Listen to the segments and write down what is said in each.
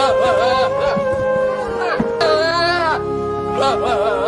啊啊啊啊啊啊啊啊啊啊啊啊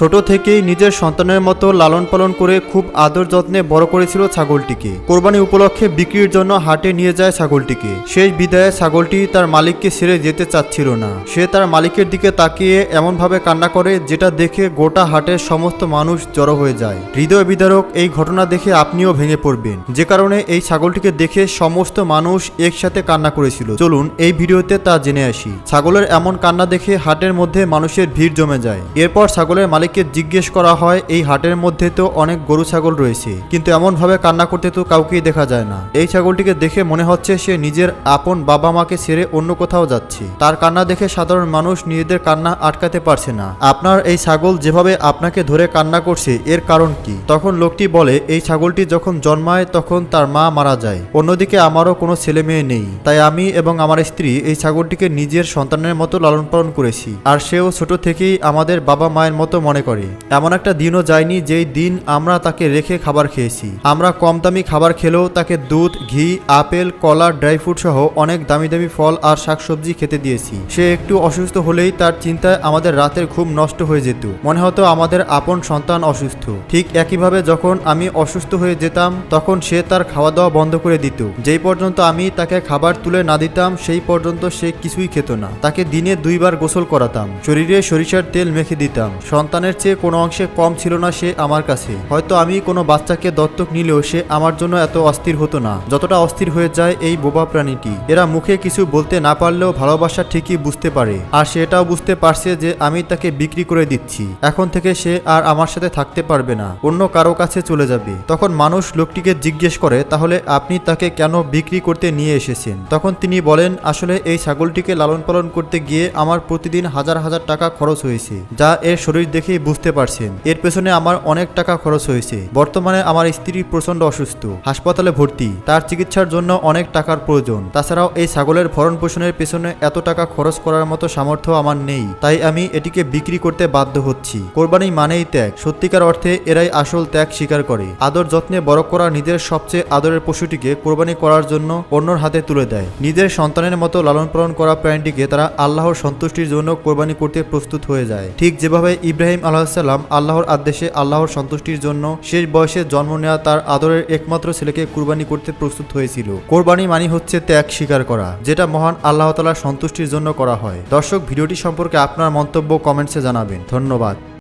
ছোট থেকেই নিজের সন্তানের মতো লালন পালন করে খুব আদর যত্নে বড় করেছিল ছাগলটিকে। কোরবানি উপলক্ষে বিক্রির জন্য হাটে নিয়ে যায় ছাগলটিকে। শেষ বিদায়ে ছাগলটি তার মালিককে ছেড়ে যেতে চাচ্ছিল না। সে তার মালিকের দিকে তাকিয়ে এমনভাবে কান্না করে যেটা দেখে গোটা হাটের সমস্ত মানুষ জড়ো হয়ে যায়। হৃদয় বিদারক, এই ঘটনা দেখে আপনিও ভেঙে পড়বেন। যে কারণে এই ছাগলটিকে দেখে সমস্ত মানুষ একসাথে কান্না করেছিল। চলুন এই ভিডিওতে তা জেনে আসি। ছাগলের এমন কান্না দেখে হাটের মধ্যে মানুষের ভিড় জমে যায়। এরপর ছাগলের মালিককে জিজ্ঞেস করা হয়, এই হাটের মধ্যে তো অনেক গরু ছাগল রয়েছে। কিন্তু এমন ভাবে কান্না করতে তো কাউকেই দেখা যায় না। এই ছাগলটিকে দেখে মনে হচ্ছে সে নিজের আপন বাবা মাকে ছেড়ে অন্য কোথাও যাচ্ছে। তার কান্না দেখে সাধারণ মানুষ নিজেদের কান্না আটকাতে পারছে না। আপনার এই ছাগল যেভাবে আপনাকে ধরে কান্না করছে, এর কারণ কি? তখন লোকটি বলে, এই ছাগলটি যখন জন্মায়, তখন তার মা মারা যায়। অন্যদিকে আমারও কোনো ছেলে মেয়ে নেই। তাই আমি এবং আমার স্ত্রী এই ছাগলটিকে নিজের সন্তানের মতো লালন পালন করেছি। আর সেও ছোট থেকেই আমাদের বাবা মায়ের মতো মনে করে। এমন একটা দিনও যায়নি যেই দিন আমরা তাকে রেখে খাবার খেয়েছি। আমরা কম দামি খাবার খেলেও তাকে দুধ, ঘি, আপেল, কলা, ড্রাই ফ্রুট সহ অনেক দামি দামি ফল আর শাকসবজি খেতে দিয়েছি। সে একটু অসুস্থ হলেই তার চিন্তায় আমাদের রাতের ঘুম নষ্ট হয়ে যেত। মনে হতো আমাদের আপন সন্তান অসুস্থ। ঠিক একইভাবে যখন আমি অসুস্থ হয়ে যেতাম, তখন সে তার খাওয়া দাওয়া বন্ধ করে দিত। যেই পর্যন্ত আমি তাকে খাবার তুলে না দিতাম, সেই পর্যন্ত সে কিছুই খেত না। তাকে দিনে দুইবার গোসল করাতাম। শরীরে সরিষার তেল মেখে দিতাম। সন্তানের চেয়ে কোনো অংশে কম ছিল না সে আমার কাছে। হয়তো আমি কোনো বাচ্চাকে দত্তক নিলেও সে আমার জন্য এত অস্থির হতো না। যতটা অস্থির হয়ে যায় এই বোবা প্রাণীটি। এরা মুখে কিছু বলতে না পারলেও ভালোবাসা ঠিকই বুঝতে পারে। আর সে এটাও বুঝতে পারছে যে আমি তাকে বিক্রি করে দিচ্ছি। এখন থেকে সে আর আমার সাথে থাকতে পারবে না। অন্য কারও কাছে চলে যাবে। তখন মানুষ লোকটিকে জিজ্ঞেস করে, তাহলে আপনি তাকে কেন বিক্রি করতে নিয়ে এসেছেন? তখন তিনি বলেন, আসলে এই ছাগলটিকে লালন পালন করতে গিয়ে আমার প্রতিদিন হাজার হাজার টাকা খরচ হয়েছে, যা এর শরীর দেখেই বুঝতে পারছেন। এর পেছনে আমার অনেক টাকা খরচ হয়েছে। বর্তমানে আমার স্ত্রী প্রচণ্ড অসুস্থ। হাসপাতালে ভর্তি। তার চিকিৎসার জন্য অনেক টাকার প্রয়োজন। তাছাড়াও এই ছাগলের ভরণ পোষণের পেছনে এত টাকা খরচ করার মতো সামর্থ্য আমার নেই। তাই আমি এটিকে বিক্রি করতে বাধ্য হচ্ছি। কোরবানি মানেই ত্যাগ। সত্যিকার অর্থে এরাই আসল ত্যাগ স্বীকার করে। আদর যত্নে বড় করা নিজের সবচেয়ে আদরের পশুটিকে কোরবানি করার জন্য অন্যর হাতে তুলে দেয়। নিজের সন্তানের মতো লালন পালন করা প্রাণীটিকে তারা আল্লাহর সন্তুষ্টির জন্য কোরবানি করতে প্রস্তুত হয়ে যায়। ঠিক যেভাবে ইব্রাহিম আলাহিসাল্লাম আল্লাহর আদেশে আল্লাহর সন্তুষ্টির জন্য শেষ বয়সে জন্ম নেওয়া তার আদরের একমাত্র ছেলেকে কুরবানি করতে প্রস্তুত হয়েছিল। কোরবানি মানি হচ্ছে ত্যাগ স্বীকার করা, যেটা মহান আল্লাহ তালার সন্তুষ্টির জন্য করা হয়। দর্শক, ভিডিওটি সম্পর্কে আপনার মন্তব্য কমেন্টসে জানাবেন। ধন্যবাদ।